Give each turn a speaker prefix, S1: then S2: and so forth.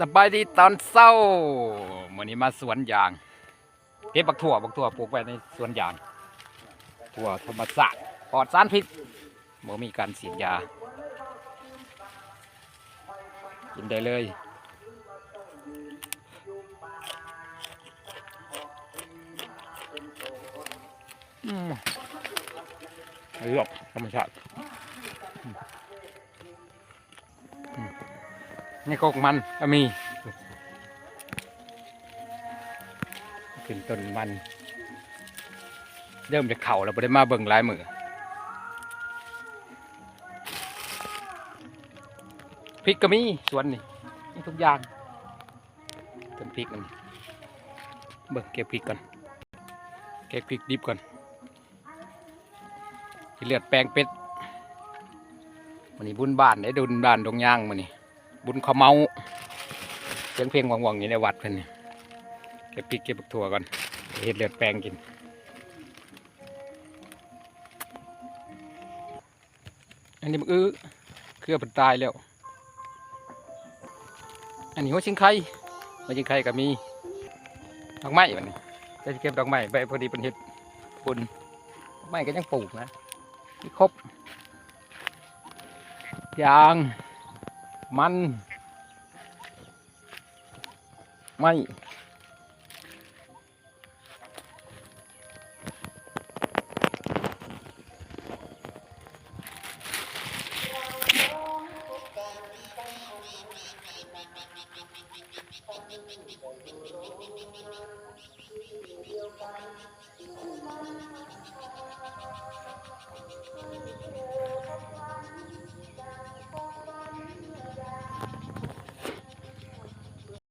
S1: สบายดีตอนเศร้าวันนี้มาสวนยางเก็บบักถั่วบักถั่วปลูกไว้ในสวนยางถั่วธรรมศาสตร์ปลอดสารพิษบ่มีการฉีดยา กินได้เลยอืมเลือกธรรมชาติ นี่กกมันก็มี ขึ้นต้นมัน เริ่มจะเข่าแล้วไ่ได้มาเบิ่งลายมือพริกก็มีสวนนี่มีทุกอย่างต้นพริกอันเบิ่งเก็บพริกก่อนเก็บพริกดิบก่อนที่เลือดแปลงเป็ดมันนี้บุญบ้านได้ดุนบ้านดงย่างมันนี่ บุญขาเมาเสียงเพลงวังๆอยู่ในวัดเพิ่นนี่เก็บพริกเก็บบักถั่วก่อนเห็ดเลือดแปลงกินอันนี้มันอื้อเครือมันตายแล้ว อันนี้หัวชิงไข่หัวชิงไข่ก็มีดอกไม้แบบนี้จะเก็บดอกไม้ไปพอดีเป็นเห็ดปุ่นไม้ก็ยังปลูกนะที่ครบยาง มันไม่
S2: เ